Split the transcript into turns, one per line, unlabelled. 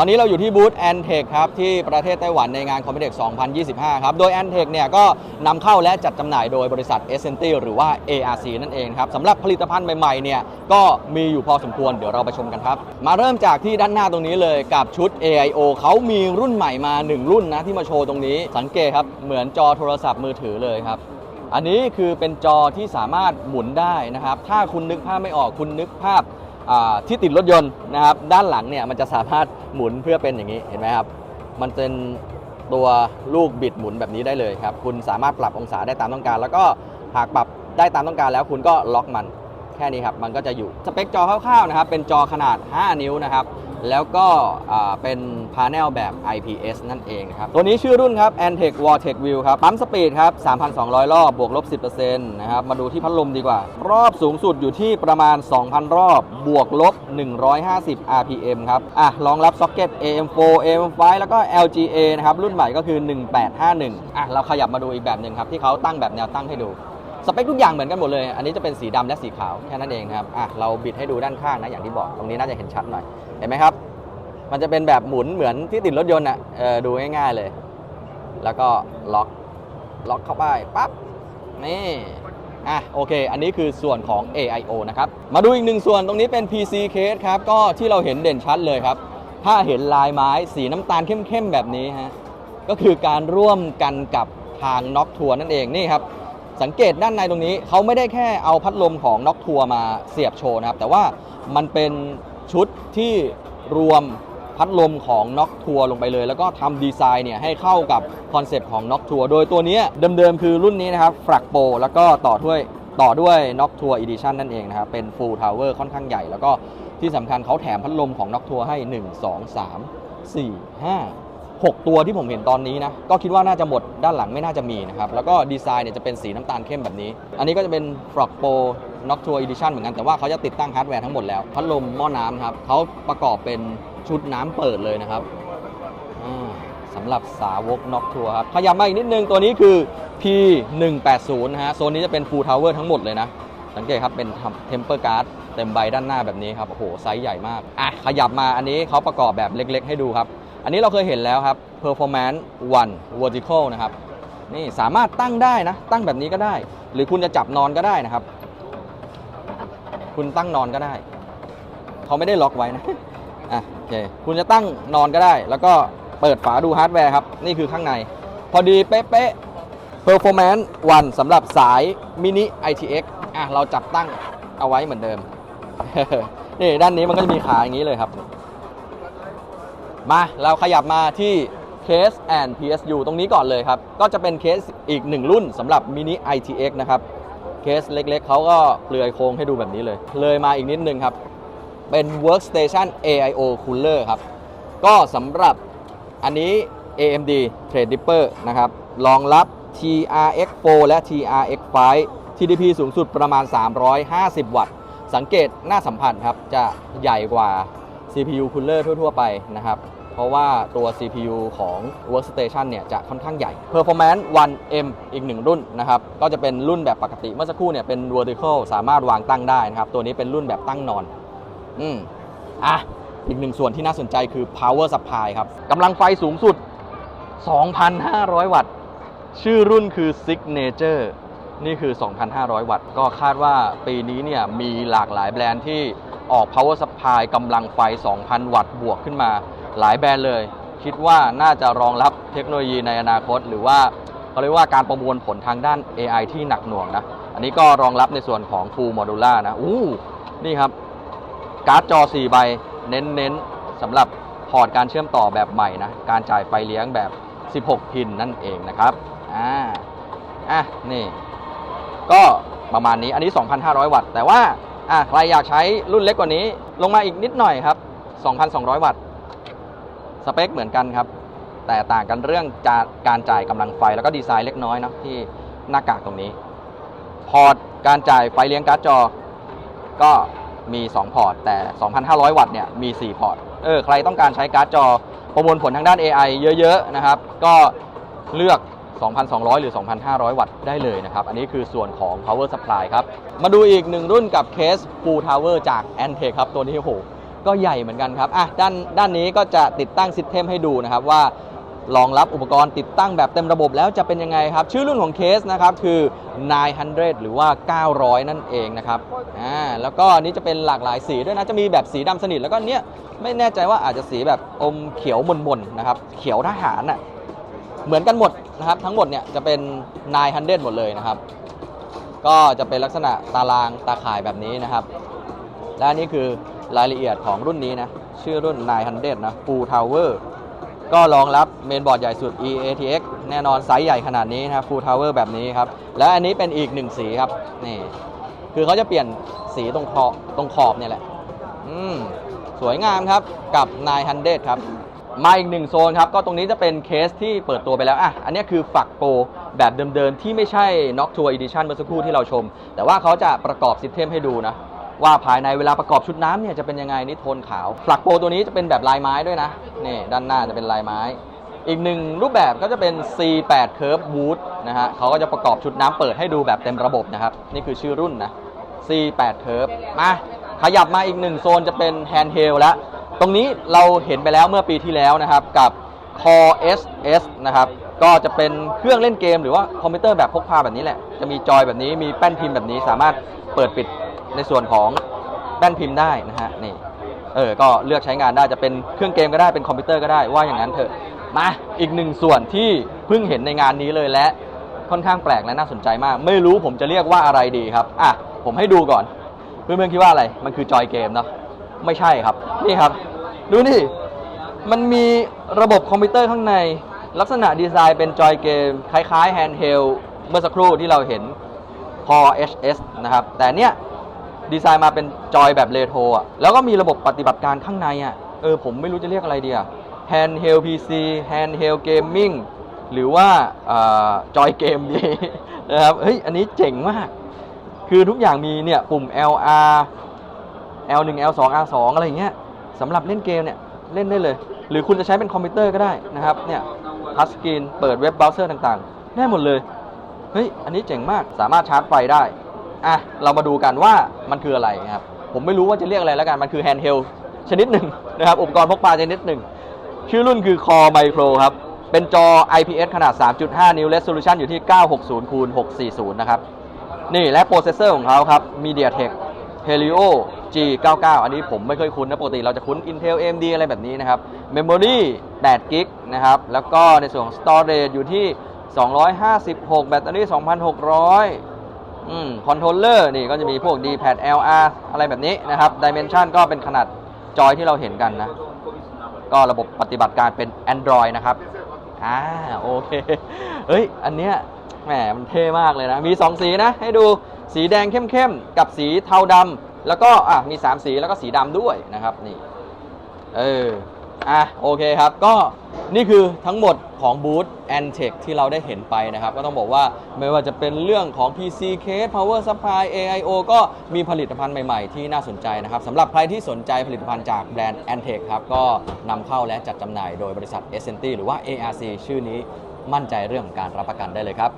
ตอนนี้เราอยู่ที่บูธ a n t e c คครับที่ประเทศไต้หวันในงาน c o m m e t e c 2025 ครับ โดย a n t e c เนี่ยก็นำเข้าและจัดจำหน่ายโดยบริษัท e s s e n t i หรือว่า ARC นั่นเองครับสำหรับผลิตภัณฑ์ใหม่ๆเนี่ยก็มีอยู่พอสมควรเดี๋ยวเราไปชมกันครับ มาเริ่มจากที่ด้านหน้าตรงนี้เลยกับชุด AIO เขามีรุ่นใหม่มา 1 รุ่นนะที่มาโชว์ตรงนี้ สังเกตครับเหมือนจอโทรศัพท์มือถือเลยครับอันนี้คือเป็นจอที่สามารถหมุนได้นะครับ ถ้าคุณนึกภาพไม่ออกคุณนึกภาพ ที่ติดรถยนต์นะครับ ด้านหลังเนี่ยมันจะสามารถหมุนเพื่อเป็นอย่างนี้เห็นไหมครับ มันเป็นตัวลูกบิดหมุนแบบนี้ได้เลยครับ คุณสามารถปรับองศาได้ตามต้องการ แล้วก็หากปรับได้ตามต้องการแล้วคุณก็ล็อกมันแค่นี้ครับ มันก็จะอยู่ สเปคจอคร่าวๆนะครับ เป็นจอขนาด 5 นิ้วนะครับ แล้วก็เป็นพา n e l แบบ IPS นั่นเองครับ ตัวนี้ชื่อรุ่นครับ Antec Vortex View ครับ ปั๊มสปีดครับ 3,200 รอบ บวกลบ 10%นะครับ มาดูที่พัดลมดีกว่า รอบสูงสุดอยู่ที่ประมาณ 2,000 รอบ บวกลบ 150 RPM ครับ อะรองรับซ็อกเก็ต AM4 AM5 แล้วก็ LGA นะครับ รุ่นใหม่ก็คือ 1851 อะ เราขยับมาดูอีกแบบหนึ่งครับ ที่เขาตั้งแบบแนวตั้งให้ดู สเปคทุกอย่างเหมือนกันหมดเลย อันนี้จะเป็นสีดำและสีขาวแค่นั้นเองนะครับอะเราบิดให้ดูด้านข้างนะอย่างที่บอกตรงนี้น่าจะเห็นชัดหน่อยเห็นไหมครับ มันจะเป็นแบบหมุนเหมือนที่ติดรถยนต์อะดูง่ายๆเลย แล้วก็ล็อกล็อกเข้าไปปั๊บนี่อะโอเค อันนี้คือส่วนของ AIO นะครับ มาดูอีกหนึ่งส่วนตรงนี้เป็น PC case ครับ ก็ที่เราเห็นเด่นชัดเลยครับ ถ้าเห็นลายไม้สีน้ำตาลเข้มๆ แบบนี้ฮะ ก็คือการร่วมกันกับทางน็อกทัวร์นั่นเอง นี่ครับ สังเกตด้านในตรงนี้เขาไม่ได้แค่เอาพัดลมของน็อกทัวร์มาเสียบโชว์นะครับ แต่ว่ามันเป็นชุดที่รวมพัดลมของน็อกทัวร์ลงไปเลย แล้วก็ทำดีไซน์เนี่ยให้เข้ากับคอนเซปต์ของน็อกทัวร์โดยตัวนี้เดิมๆคือรุ่นนี้นะครับฟรักโปแล้วก็ต่อด้วยต่อด้วยน็อกทัวร์อีดิชันนั่นเองนะครับ เป็น Full Tower ค่อนข้างใหญ่ แล้วก็ที่สำคัญเขาแถมพัดลมของน็อกทัวร์ให้ 1 2 3 4 5 6 ตัวที่ผมเห็นตอนนี้นะ ก็คิดว่าน่าจะหมดด้านหลังไม่น่าจะมีนะครับ แล้วก็ดีไซน์เนี่ยจะเป็นสีน้ำตาลเข้มแบบนี้ อันนี้ก็จะเป็น Frog Pro Noctua Edition เหมือนกัน แต่ว่าเขาจะติดตั้งฮาร์ดแวร์ทั้งหมดแล้ว พัดลมหม้อน้ำครับเขาประกอบเป็นชุดน้ำเปิดเลยนะครับอ่าสำหรับสาวก Knock Tour ครับ ขยับมาอีกนิดนึงตัวนี้คือ P180 นะฮะ โซนนี้จะเป็น Full Tower ทั้งหมดเลยนะ สังเกตครับ เป็น Temper Guard เต็มใบด้านหน้าแบบนี้ครับ โอ้โห ไซส์ใหญ่มาก อะ ขยับมาอันนี้เขาประกอบแบบเล็ก ๆ ให้ดูครับ อันนี้เราเคยเห็นแล้วครับ performance one vertical นะครับ นี่สามารถตั้งได้นะ ตั้งแบบนี้ก็ได้ หรือคุณจะจับนอนก็ได้นะครับ คุณตั้งนอนก็ได้ เขาไม่ได้ล็อกไว้นะ อะโอเค คุณจะตั้งนอนก็ได้ แล้วก็เปิดฝาดูฮาร์ดแวร์ครับ นี่คือข้างใน พอดีเป๊ะๆ performance one สำหรับสาย mini ITX อะ เราจับตั้งเอาไว้เหมือนเดิม นี่ด้านนี้มันก็จะมีขาอย่างนี้เลยครับ มาเราขยับมาที่ Case and PSU ตรงนี้ก่อนเลยครับ ก็จะเป็นเคสอีกหนึ่งรุ่นสำหรับ Mini ITX นะครับ เคสเล็กๆ เขาก็เปลือยโครงให้ดูแบบนี้เลย เลยมาอีกนิดนึงครับ เป็น Workstation AIO Cooler ครับ ก็สำหรับอันนี้ AMD Threadripper นะครับ รองรับ TRX4 และ TRX5 TDP สูงสุดประมาณ 350 วัตต์ สังเกตหน้าสัมผัสครับ จะใหญ่กว่า CPU Cooler ทั่ว ๆ ไปนะครับ เพราะว่าตัว CPU ของ Workstation เนี่ยจะค่อนข้างใหญ่ Performance 1M อีกหนึ่งรุ่นนะครับก็จะเป็นรุ่นแบบปกติเมื่อสักครู่เนี่ยเป็น vertical สามารถวางตั้งได้นะครับ ตัวนี้เป็นรุ่นแบบตั้งนอน อืมอะอีกหนึ่งส่วนที่น่าสนใจคือ power supply ครับกำลังไฟสูงสุด 2,500 วัตต์ ชื่อรุ่นคือ Signature นี่คือ 2,500 วัตต์ ก็คาดว่าปีนี้เนี่ยมีหลากหลายแบรนด์ที่ออก power supply กำลังไฟ 2,000 วัตต์บวกขึ้นมา หลายแบรนด์เลย คิดว่าน่าจะรองรับเทคโนโลยีในอนาคต หรือว่าเขาเรียกว่าการประมวลผลทางด้าน AI ที่หนักหน่วงนะ อันนี้ก็รองรับในส่วนของ Full Modular นะอู้นี่ครับ การ์ดจอ 4 ใบ เน้นๆสำหรับพอร์ตการเชื่อมต่อแบบใหม่นะ การจ่ายไฟเลี้ยงแบบ 16 พินนั่นเองนะครับ อ่า อะ นี่ ก็ประมาณนี้ อันนี้ 2,500 วัตต์ แต่ว่า อะ ใครอยากใช้รุ่นเล็กกว่านี้ ลงมาอีกนิดหน่อยครับ 2,200 วัตต์ สเปคเหมือนกันครับ แต่ต่างกันเรื่องาการจ่ายกำลังไฟแล้วก็ดีไซน์เล็กน้อยเนะที่หน้ากากตรงนี้ พอร์ตการจ่ายไฟเลี้ยงการ์ดจอ ก็มี 2 พอร์ต แต่ 2,500 วัตต์เนี่ยมี 4 พอร์ต เออ ใครต้องการใช้การ์ดจอ ประมวลผลทางด้าน AI เยอะ ๆ นะครับ ก็เลือก 2,200 หรือ 2,500 วัตต์ได้เลยนะครับ อันนี้คือส่วนของ power supply ครับ มาดูอีกหนึ่งรุ่นกับเคส full tower จาก Antec ครับ ตัวนี้โอ้โห ก็ใหญ่เหมือนกันครับอะด้านด้านนี้ก็จะติดตั้งซิสเต็มให้ดูนะครับว่ารองรับอุปกรณ์ติดตั้งแบบเต็มระบบแล้วจะเป็นยังไงครับ ชื่อรุ่นของเคสนะครับคือ 900 หรือว่า 900 นั่นเองนะครับอ่าแล้วก็อันนี้จะเป็นหลากหลายสีด้วยนะ จะมีแบบสีดำสนิทแล้วก็เนี้ยไม่แน่ใจว่าอาจจะสีแบบอมเขียวมนๆนะครับ เขียวทหารน่ะเหมือนกันหมดนะครับ ทั้งหมดเนี่ยจะเป็น 900 หมดเลยนะครับ ก็จะเป็นลักษณะตารางตาข่ายแบบนี้นะครับ และอันนี้คือรายละเอียดของรุ่นนี้นะ ชื่อรุ่น 900 นะ Full Tower ก็รองรับเมนบอร์ดใหญ่สุด EATX แน่นอนไซส์ใหญ่ขนาดนี้นะ Full Tower แบบนี้ครับ และอันนี้เป็นอีกหนึ่งสีครับ นี่ คือเขาจะเปลี่ยนสีตรงขอบตรงขอบเนี่ยแหละ อืม สวยงามครับกับ 900 ครับมาอีกหนึ่งโซนครับ ก็ตรงนี้จะเป็นเคสที่เปิดตัวไปแล้ว อะ อันนี้คือฝักโปรแบบเดิมๆ ที่ไม่ใช่ n o c t u r Edition เมื่อสักครู่ที่เราชม แต่ว่าเขาจะประกอบซิสเต็มให้ดูนะ ว่าภายในเวลาประกอบชุดน้ำเนี่ยจะเป็นยังไงนี่โทนขาวฝักโปรตัวนี้จะเป็นแบบลายไม้ด้วยนะนี่ด้านหน้าจะเป็นลายไม้ อีกหนึ่งรูปแบบก็จะเป็น C8 Curve Boot นะฮะเขาก็จะประกอบชุดน้ำเปิดให้ดูแบบเต็มระบบนะครับ นี่คือชื่อรุ่นนะ C8 Curve มาขยับมาอีกหนึ่งโซนจะเป็น Handheld แล้ว ตรงนี้เราเห็นไปแล้วเมื่อปีที่แล้วนะครับกับ Core SS นะครับก็จะเป็นเครื่องเล่นเกมหรือว่าคอมพิวเตอร์แบบพกพาแบบนี้แหละ จะมีจอยแบบนี้มีแป้นพิมพ์แบบนี้สามารถเปิดปิด ในส่วนของแป้นพิมพ์ได้นะฮะนี่เออก็เลือกใช้งานได้จะเป็นเครื่องเกมก็ได้เป็นคอมพิวเตอร์ก็ได้ว่าอย่างนั้นเถอะมาอีกหนึ่งส่วนที่เพิ่งเห็นในงานนี้เลยและค่อนข้างแปลกและน่าสนใจมาก ไม่รู้ผมจะเรียกว่าอะไรดีครับอะผมให้ดูก่อน เพื่อนๆคิดว่าอะไรมันคือจอยเกมเนาะไม่ใช่ครับนี่ครับ ดูนี่มันมีระบบคอมพิวเตอร์ข้างใน ลักษณะดีไซน์เป็นจอยเกม คล้ายๆแฮนด์เฮลเมื่อสักครู่ที่เราเห็น Core HS นะครับ แต่เนี้ย ดีไซน์มาเป็นจอยแบบเรโทรอะแล้วก็มีระบบปฏิบัติการข้างในอะเออผมไม่รู้จะเรียกอะไรดีอะ Handheld PC Handheld Gaming หรือว่าจอยเกมดีนะครับเฮ้ยอันนี้เจ๋งมาก คือทุกอย่างมีเนี่ยปุ่ม LR L1 L2 R2 อะไรอย่างเงี้ยสำหรับเล่นเกมเนี่ยเล่นได้เลย หรือคุณจะใช้เป็นคอมพิวเตอร์ก็ได้นะครับเนี่ยทัชสกรีนเปิดเว็บเบราว์เซอร์ต่างๆ ได้หมดเลย เฮ้ย อันนี้เจ๋งมากสามารถชาร์จไฟได้ อะเรามาดูกันว่ามันคืออะไรนะครับ ผมไม่รู้ว่าจะเรียกอะไรแล้วกัน มันคือแฮนด์เฮลชนิดหนึ่งนะครับ อุปกรณ์พกพาชนิดหนึ่ง ชื่อรุ่นคือ Core Micro ครับ เป็นจอ IPS ขนาด 3.5 นิ้ว Resolution อยู่ที่ 960คูณ640 นะครับ นี่และโปรเซสเซอร์ของเขาครับ MediaTek Helio G99 อันนี้ผมไม่เคยคุ้นนะ ปกติเราจะคุ้น Intel AMD อะไรแบบนี้นะครับ Memory 8 g b นะครับ แล้วก็ในส่วนของ Storage อยู่ที่ 256 แบตเตอรี่ 2,600 คอนโทรลเลอร์นี่ก็จะมีพวก D-pad LR อะไรแบบนี้นะครับ Dimension ก็เป็นขนาดจอยที่เราเห็นกันนะ ก็ระบบปฏิบัติการเป็น Android นะครับ อ่าโอเค เฮ้ย อันเนี้ยแหมมันเท่มากเลยนะ มี 2 สีนะ ให้ดูสีแดงเข้มๆ กับสีเทาดำแล้วก็อะมี 3 สีแล้วก็สีดำด้วยนะครับนี่ เออ อะโอเคครับ ก็นี่คือทั้งหมดของบูธ a n t e c h ที่เราได้เห็นไปนะครับ ก็ต้องบอกว่าไม่ว่าจะเป็นเรื่องของ PC case power supply AIO ก็มีผลิตภัณฑ์ใหม่ ๆ ที่น่าสนใจนะครับสำหรับใครที่สนใจผลิตภัณฑ์จากแบรนด์ a n t e c h ครับ ก็นำเข้าและจัดจำหน่ายโดยบริษัท s n t หรือว่า ARC ชื่อนี้มั่นใจเรื่องของการรับประกันได้เลยครับ